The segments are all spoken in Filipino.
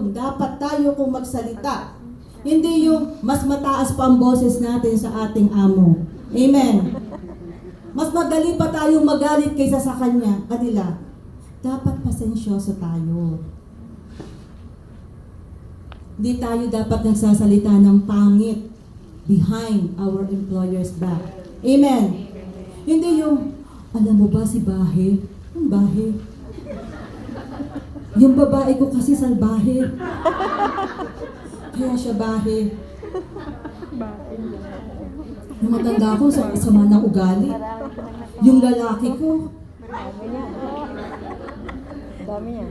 mahinahon. Dapat tayo kung magsalita. Hindi yung mas mataas pa ang boses natin sa ating amo. Amen. Mas magaling pa tayong magalit kaysa sa kanya, kanila. Dapat pasensyoso tayo. Hindi tayo dapat nagsasalita ng pangit behind our employer's back. Amen. Hindi yung, alam mo ba si Bahe? Yung Bahe. Yung babae ko kasi salbahe. Kaya siya Bahe. Yung matanda ko sa sama ng ugali. Yung lalaki ko, Dami niya.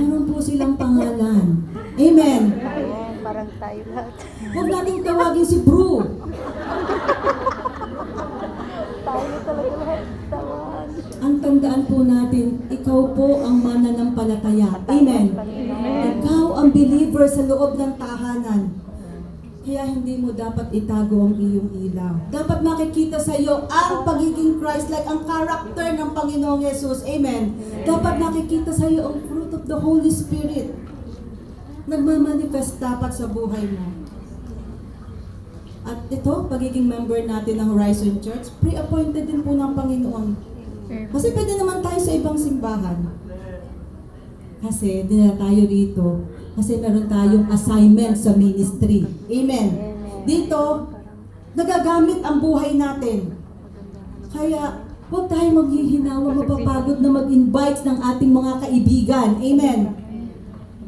Meron po silang pangalan. Amen. Ayan, parang tayo lahat. Huwag nating tawagin si Bru. Tayo talaga lahat. Tandaan po natin, ikaw po ang mananampalataya. Amen. Ikaw ang believer sa loob ng tahanan. Kaya hindi mo dapat itago ang iyong ilaw. Dapat makikita sa iyo ang pagiging Christ-like, ang character ng Panginoong Yesus. Amen. Dapat nakikita sa iyo ang fruit of the Holy Spirit. Nagmamanifest dapat sa buhay mo. At ito, pagiging member natin ng Horizon Church, pre-appointed din po ng Panginoon. Kasi pwede naman tayo sa ibang simbahan. Kasi dinala tayo rito kasi meron tayong assignment sa ministry. Amen. Dito, nagagamit ang buhay natin. Kaya, huwag tayo maghihinawa, mapapagod na mag-invite ng ating mga kaibigan. Amen.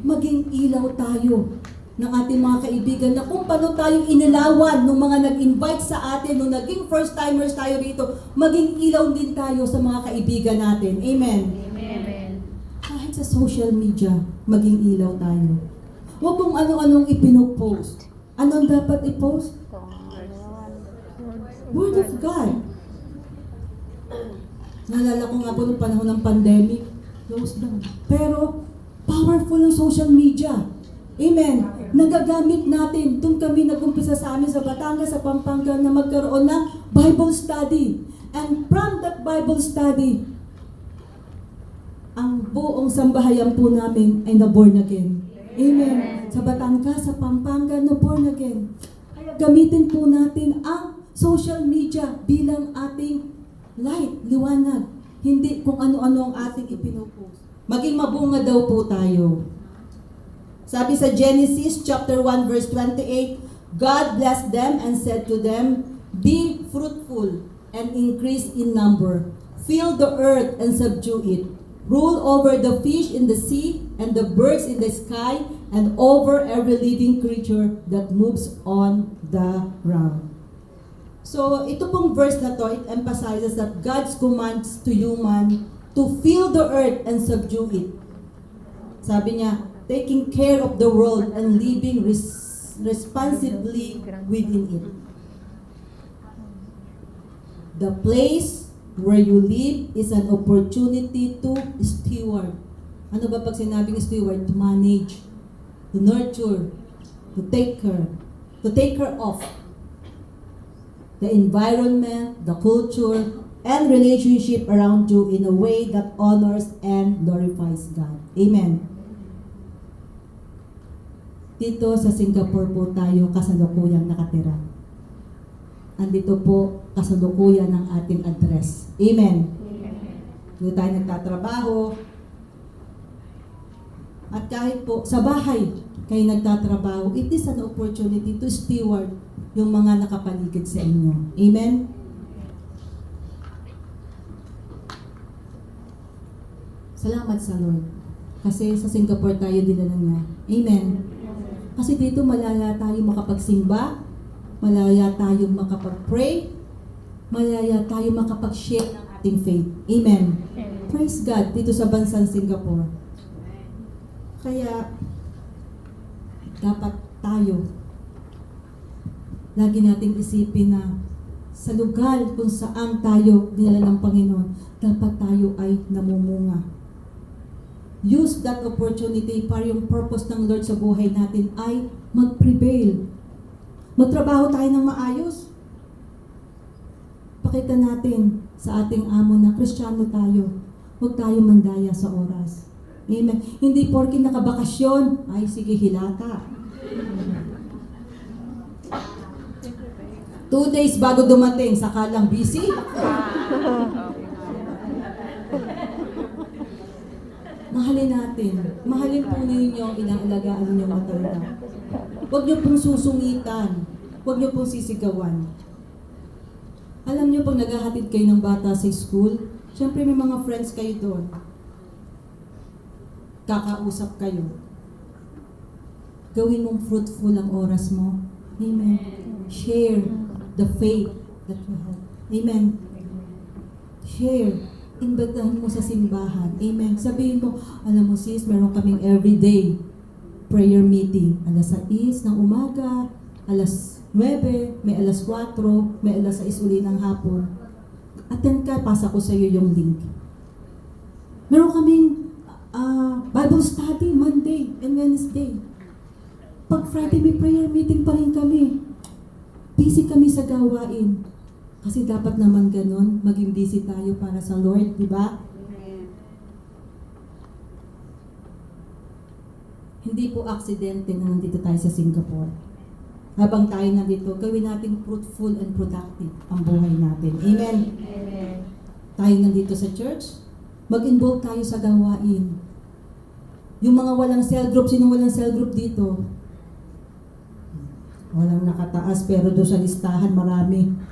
Maging ilaw tayo ng ating mga kaibigan na kung paano tayong inilawan ng mga nag-invite sa atin, nung naging first-timers tayo rito, maging ilaw din tayo sa mga kaibigan natin. Amen kahit sa social media, maging ilaw tayo. Huwag kung ano-anong ipinopost. Anong dapat i-post? Word of God. Naalala ko nga po nung panahon ng pandemic, close down. Pero, powerful ang social media. Amen. Nagagamit natin. Doon kami nag-umpisa sa amin sa Batangas, sa Pampanga, na magkaroon ng Bible study. And from that Bible study, ang buong sambahayan po namin ay na-born again. Amen. Sa Batangas, sa Pampanga, na-born again. Gamitin po natin ang social media bilang ating light, liwanag. Hindi kung ano-ano ang ating ipinopost. Maging mabunga daw po tayo. Sabi sa Genesis chapter 1 verse 28, God blessed them and said to them, Be fruitful and increase in number. Fill the earth and subdue it. Rule over the fish in the sea and the birds in the sky and over every living creature that moves on the ground. So, ito pong verse na to, it emphasizes that God's commands to human to fill the earth and subdue it. Sabi niya, taking care of the world and living res- responsibly within it. The place where you live is an opportunity to steward. Ano ba pag sinabing steward? To manage, to nurture, to take care, to take care of the environment, the culture, and relationship around you in a way that honors and glorifies God. Amen. Dito sa Singapore po tayo kasalukuyang nakatira. Andito po kasalukuyan ng ating address. Amen. Dito tayo nagtatrabaho. At kahit po sa bahay kayo nagtatrabaho, it is an opportunity to steward yung mga nakapaligid sa inyo. Amen? Salamat sa Lord. Kasi sa Singapore tayo dinala niya. Amen. Kasi dito malaya tayo makapagsimba, malaya tayo makapag-pray, malaya tayo makapag-share ng ating faith. Amen. Praise God dito sa bansang Singapore. Kaya, dapat tayo, lagi nating isipin na sa lugar kung saan tayo dinala ng Panginoon, dapat tayo ay namumunga. Use that opportunity para yung purpose ng Lord sa buhay natin ay mag-prevail. Magtrabaho tayo ng maayos. Pakita natin sa ating amo na kristyano tayo. Huwag tayo mandaya sa oras. Amen. Hindi porkin nakabakasyon, ay sige hilata. Two days bago dumating, saka lang busy. Mahalin natin. Mahalin po ninyo ang inaalagaan ninyong matanda. Huwag niyo pong susungitan. Huwag niyo pong sisigawan. Alam niyo pag naghahatid kayo ng bata sa school, syempre may mga friends kayo doon. Kakausap kayo. Gawin mong fruitful ang oras mo. Amen. Share the faith that you have. Amen. Share. Imbitahan mo sa simbahan. Amen. Sabihin mo, alam mo sis, meron kaming everyday prayer meeting. Alas 6 ng umaga, alas 9, may alas 4, may alas 6 uli ng hapon. Attend ka, pasa ko sa iyo yung link. Meron kaming ah, Bible study Monday and Wednesday. Pag Friday may prayer meeting pa rin kami. Busy kami sa gawain. Kasi dapat naman ganun, maging busy tayo para sa Lord, di ba? Hindi po aksidente na nandito tayo sa Singapore. Habang tayo nandito, gawin natin fruitful and productive ang buhay natin. Amen. Amen. Tayo nandito sa church, mag-involve tayo sa gawain. Yung mga walang cell group, sino walang cell group dito? Walang nakataas, pero doon sa listahan marami.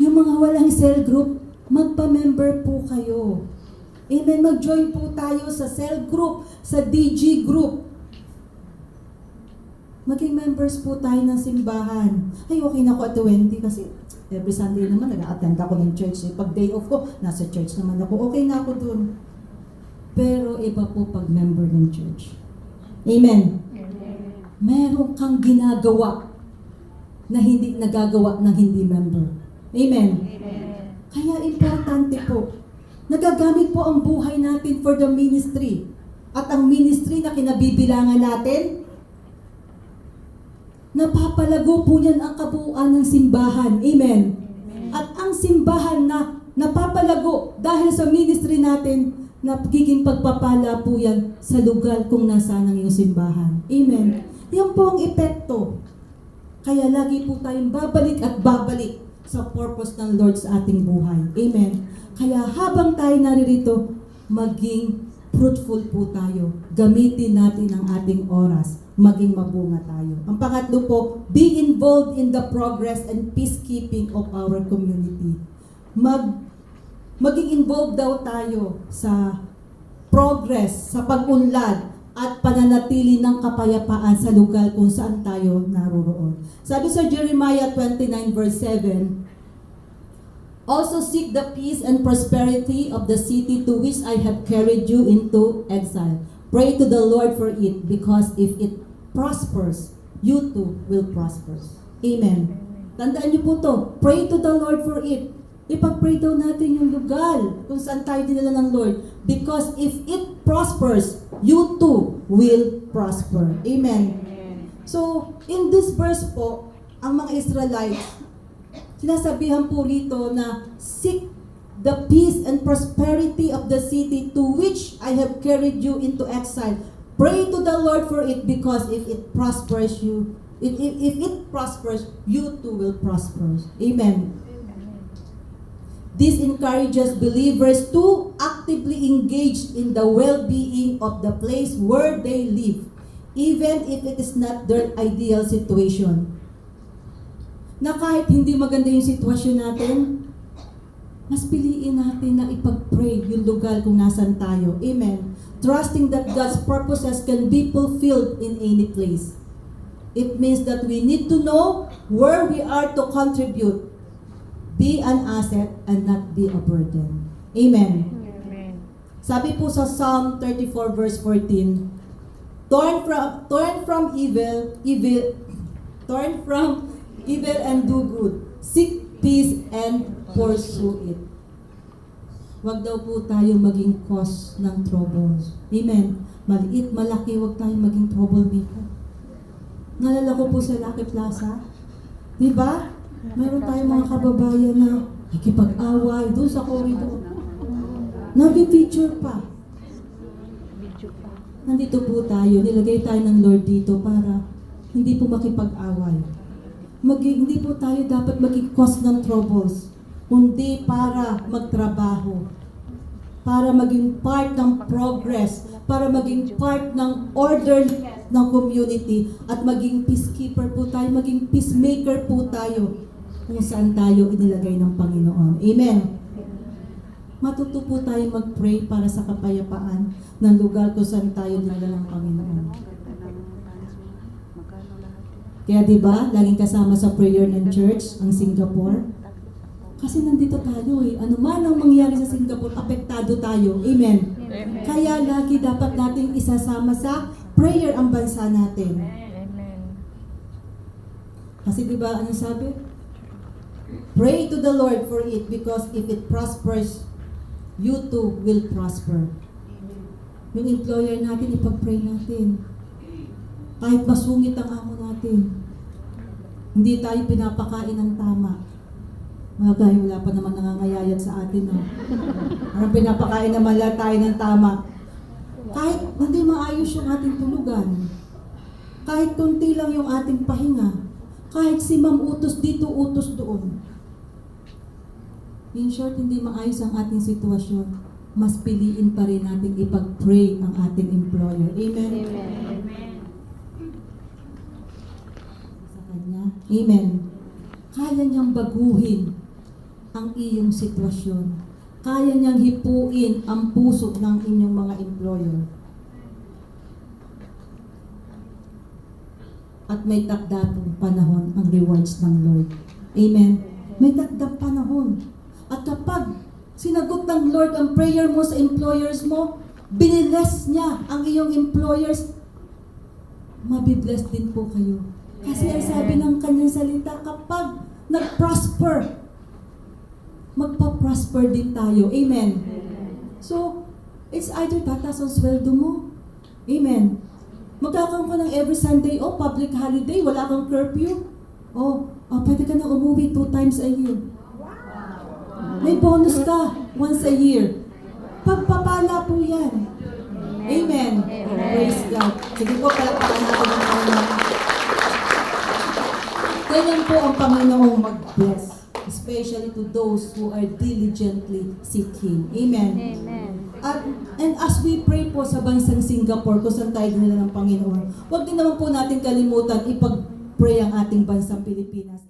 Yung mga walang cell group, magpa-member po kayo. Amen. Mag-join po tayo sa cell group, sa DG group. Maging members po tayo ng simbahan. Ay, okay na ako at 20 kasi every Sunday naman nag-attend ako ng church. Eh, Pag day off ko, nasa church naman ako. Okay na ako dun. Pero iba po pag member ng church. Amen. Amen. Meron kang ginagawa na hindi nagagawa ng hindi member. Amen. Amen. Kaya importante po, nagagamit po ang buhay natin for the ministry. At ang ministry na kinabibilangan natin, napapalago po yan ang kabuuan ng simbahan. Amen. At ang simbahan na napapalago dahil sa ministry natin, nagiging pagpapala po yan sa lugar kung nasaan ang iyong simbahan. Amen. Yan po ang epekto. Kaya lagi po tayong babalik at babalik sa purpose ng Lord sa ating buhay. Amen. Kaya habang tayo naririto, maging fruitful po tayo. Gamitin natin ang ating oras. Maging mabunga tayo. Ang pangatlo po, be involved in the progress and peacekeeping of our community. Mag maging involved daw tayo sa progress, sa pag-unlad, at pananatili ng kapayapaan sa lugar kung saan tayo naroroon. Sabi sa Jeremiah 29 verse 7, Also seek the peace and prosperity of the city to which I have carried you into exile. Pray to the Lord for it, because if it prospers, you too will prosper. Amen. Tandaan niyo po to. Pray to the Lord for it. Ipag-pray daw natin yung lugar kung saan tayo dinala ng Lord. Because if it prospers, you too will prosper. Amen. Amen. So, in this verse po, ang mga Israelites, sinasabihan po rito na seek the peace and prosperity of the city to which I have carried you into exile. Pray to the Lord for it because if it prospers you, if, if, if it prospers, you too will prosper. Amen. This encourages believers to actively engage in the well-being of the place where they live, even if it is not their ideal situation. Na kahit hindi maganda yung sitwasyon natin, mas piliin natin na ipag-pray yung lugar kung nasan tayo. Amen. Trusting that God's purposes can be fulfilled in any place. It means that we need to know where we are to contribute be an asset and not be a burden. Amen. Sabi po sa Psalm 34 verse 14, Turn from turn from evil, evil, turn from evil and do good. Seek peace and pursue it. Huwag daw po tayo maging cause ng troubles. Amen. Maliit, malaki, huwag tayo maging troublemaker. Nalala ko po sa Lucky Plaza. Di ba? Meron tayong mga kababayan na nakipag-away doon sa corridor. Nabi-picture pa. Nandito po tayo, nilagay tayo ng Lord dito para hindi po makipag-away. Maging, hindi po tayo dapat maging cause ng troubles, kundi para magtrabaho, para maging part ng progress, para maging part ng order ng community, at maging peacekeeper po tayo, maging peacemaker po tayo kung saan tayo inilagay ng Panginoon. Amen matuto po tayo mag-pray para sa kapayapaan ng lugar kung saan tayo dinala ng Panginoon. Kaya di ba, laging kasama sa prayer ng church, ang Singapore. Kasi nandito tayo eh. Ano man ang mangyari sa Singapore, apektado tayo. Amen. Kaya lagi dapat nating isasama sa prayer ang bansa natin. Amen. Kasi di ba, ano sabi? Pray to the Lord for it because if it prospers, you too will prosper. Yung employer natin, ipag-pray natin. Kahit masungit ang amo natin. Hindi tayo pinapakain ng tama. Mga guy, wala pa naman nangangayayat sa atin. Ha? Parang pinapakain naman lahat tayo ng tama. Kahit hindi maayos yung ating tulugan. Kahit kunti lang yung ating pahinga. Kahit si ma'am utos dito, utos doon. In short, hindi maayos ang ating sitwasyon. Mas piliin pa rin natin ipag-pray ang ating employer. Amen? Amen. Sa Kanya. Amen. Kaya niyang baguhin ang iyong sitwasyon. Kaya niyang hipuin ang puso ng inyong mga employer. At may takdapong panahon ang rewards ng Lord. Amen. May takdang panahon. At kapag sinagot ng Lord ang prayer mo sa employers mo, binibless niya ang iyong employers, mabibless din po kayo. Kasi ang sabi ng kanyang salita, kapag nag-prosper, magpa-prosper din tayo. Amen. So, it's either tataas ang sweldo mo. Amen. Magkakaroon ka ng every Sunday, oh, public holiday, wala kang curfew. Oh, oh pwede ka na umuwi two times a year. May bonus ka once a year. Pagpapala po yan. Amen. Praise God. Sige po, palakpakan natin ang Panginoon. Ganyan po ang Panginoong mag-bless. Especially to those who are diligently seeking. Amen. Amen. At, and as we pray po sa bansang Singapore, kung saan tayo dinala ng Panginoon, huwag din naman po natin kalimutan ipag-pray ang ating bansang Pilipinas.